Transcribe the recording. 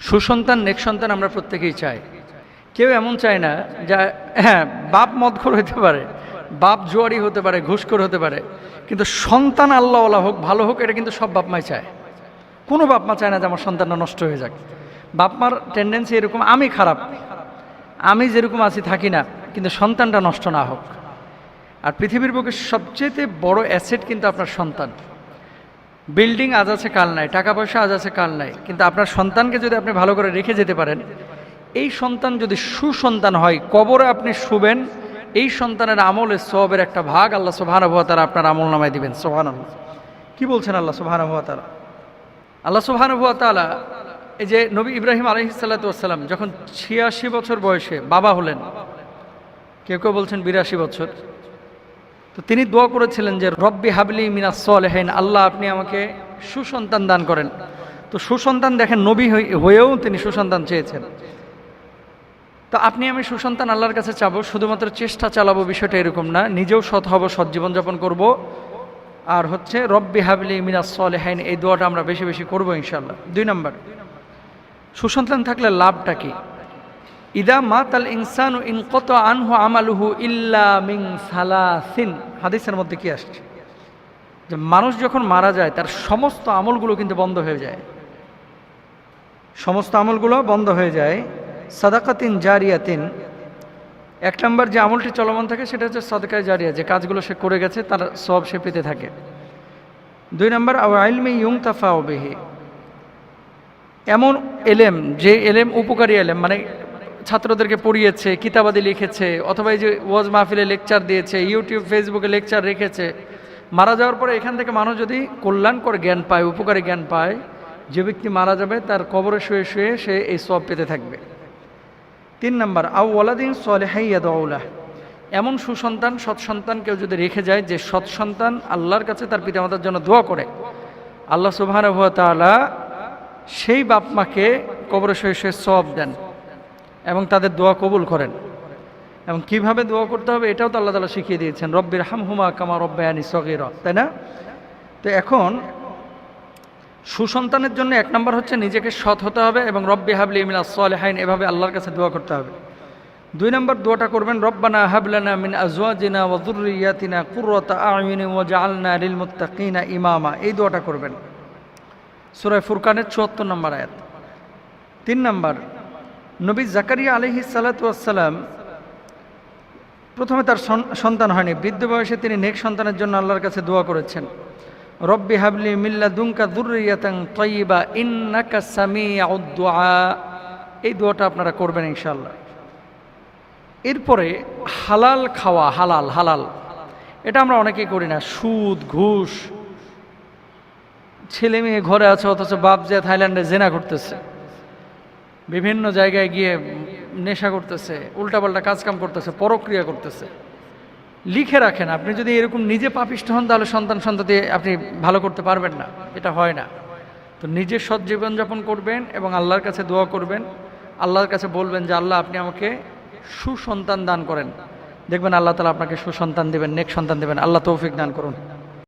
সুসন্তান, নেক সন্তান আমরা প্রত্যেকেই চাই। কেউ এমন চায় না যা হ্যাঁ বাপ মদখোর হতে পারে, বাপ জোয়ারি হতে পারে, ঘুষখোর হতে পারে, কিন্তু সন্তান আল্লাহওয়ালা হোক, ভালো হোক, এটা কিন্তু সব বাপমাই চায়। কোনো বাপমা চায় না যে আমার সন্তানটা নষ্ট হয়ে যাক। বাপমার টেন্ডেন্সি এরকম, আমি খারাপ, আমি যেরকম আছি থাকি না, কিন্তু সন্তানটা নষ্ট না হোক। আর পৃথিবীর বুকে সবচেয়ে বড় অ্যাসেট কিন্তু আপনার সন্তান। বিল্ডিং আজ আছে, কাল নাই। টাকা পয়সা আজ আছে, কাল নাই। কিন্তু আপনার সন্তানকে যদি আপনি ভালো করে রেখে যেতে পারেন, এই সন্তান যদি সুসন্তান হয়, কবরে আপনি শুবেন, এই সন্তানের আমলের সবের একটা ভাগ আল্লাহ সোহান তারা আপনার আমল নামায় দিবেন। সোহান কি বলছেন আল্লাহ সোহান তারা আল্লাহ সোহান তালা এই যে নবী ইব্রাহিম আলহিসাল্লাতাম যখন ছিয়াশি বছর বয়সে বাবা হলেন, কেউ কেউ বলছেন বিরাশি বছর তো তিনি দোয়া করেছিলেন যে, রব্বি হাবলি মিনা সলেহেন, আল্লাহ আপনি আমাকে সুসন্তান দান করেন। তো সুসন্তান দেখেন নবী হয়েও তিনি সুসন্তান চেয়েছেন। তো আপনি আমি সুসন্তান আল্লাহর কাছে চাবো, শুধুমাত্র চেষ্টা চালাবো বিষয়টা এরকম না, নিজেও সৎ হব, সৎ জীবনযাপন করব। আর হচ্ছে, রব্বি হাবলি মিনা সলেহাইন এই দোয়াটা আমরা বেশি বেশি করব ইনশাল্লাহ দুই নম্বর, সুসন্তান থাকলে লাভটা কি? ইদা মাতাল ইনসানু ইন কত আনহু আমালুহু ইল্লা মিং সালাসিন। হাদিসের মধ্যে কি আসছে? যে মানুষ যখন মারা যায়, তার সমস্ত আমলগুলো কিন্তু বন্ধ হয়ে যায়। সমস্ত আমলগুলো বন্ধ হয়ে যায়। সাদাকাতিন জারিয়াতিন। এক নম্বর যে আমলটি চলমান থাকে, সেটা হচ্ছে সদকায় জারিয়া। যে কাজগুলো সে করে গেছে, তার সব সে পেতে থাকে। দুই নম্বর আইলমি ইউং তাফা ওবেহি এমন এলেম, যে এলেম উপকারী এলেম মানে ছাত্রদেরকে পড়িয়েছে, কিতাবাদি লিখেছে, অথবা এই যে ওয়াজ মাহফিলে লেকচার দিয়েছে, ইউটিউব, ফেসবুকে লেকচার রেখেছে, মারা যাওয়ার পরে এখান থেকে মানুষ যদি কল্যাণকর জ্ঞান পায়, উপকারী জ্ঞান পায়, যে ব্যক্তি মারা যাবে তার কবরে শুয়ে শুয়ে সে এই সব পেতে থাকবে। তিন নম্বর আউ ওয়ালাদিন সোয়ালেহাইয়াদৌলাহ এমন সুসন্তান সৎসন্তান কেউ যদি রেখে যায় যে সৎসন্তান আল্লাহর কাছে তার পিতামাতার জন্য দোয়া করে, আল্লাহ তাআলা সেই বাপ মাকে কবরে শুয়ে শুয়ে সব দেন। এবং তাদের দোয়া কবুল করেন। এবং কীভাবে দোয়া করতে হবে এটাও তো আল্লাহ তালা শিখিয়ে দিয়েছেন, রব্বির হাম হুমা কামা রব্বায়ানি সগির তাই না? তো এখন সুসন্তানের জন্য এক নম্বর হচ্ছে নিজেকে সৎ হতে হবে এবং রব্বি হাবলি মিনা সালেহাইন এভাবে আল্লাহর কাছে দোয়া করতে হবে। দুই নম্বর দোয়াটা করবেন, রব্বানা হাবলানা মিন আজওয়াজিনা ওয়া যুররিয়াতিনা কুররাতা আ'য়ুনি ওয়াজআলনা লিল মুত্তাকিনা ইমামা এই দোয়াটা করবেন। সূরা ফুরকানের 74 নম্বর আয়াত। তিন নম্বর নবী জাকারিয়া আলহি সালাতাম প্রথমে তার সন্তান হয়নি। বৃদ্ধ বয়সে তিনি নেক সন্তানের জন্য আল্লাহর কাছে দোয়া করেছেন। রব্বি হাবলি মিল্লা দুঙ্কা দুর্রিয়াতাং তৈবা ইন্নাকা এই দোয়াটা আপনারা করবেন ইনশাল্লাহ এরপরে হালাল খাওয়া, হালাল হালাল। এটা আমরা অনেকেই করি না। সুদ, ঘুষ। ছেলে মেয়ে ঘরে আছে, অথচ বাপ যে থাইল্যান্ডে জেনা করতেছে। বিভিন্ন জায়গায় গিয়ে নেশা করতেছে, উল্টাপাল্টা কাজকাম করতেছে, পরক্রিয়া করতেছে। লিখে রাখেন, আপনি যদি এরকম নিজে পাপিষ্ঠ হন, তাহলে সন্তান সন্ততি আপনি ভালো করতে পারবেন না, এটা হয় না। তো নিজে সৎ জীবনযাপন করবেন এবং আল্লাহর কাছে দোয়া করবেন। আল্লাহর কাছে বলবেন যে, আল্লাহ, আপনি আমাকে সুসন্তান দান করেন। দেখবেন আল্লাহ তালা আপনাকে সুসন্তান দেবেন, নেক সন্তান দেবেন। আল্লাহ তৌফিক দান করুন।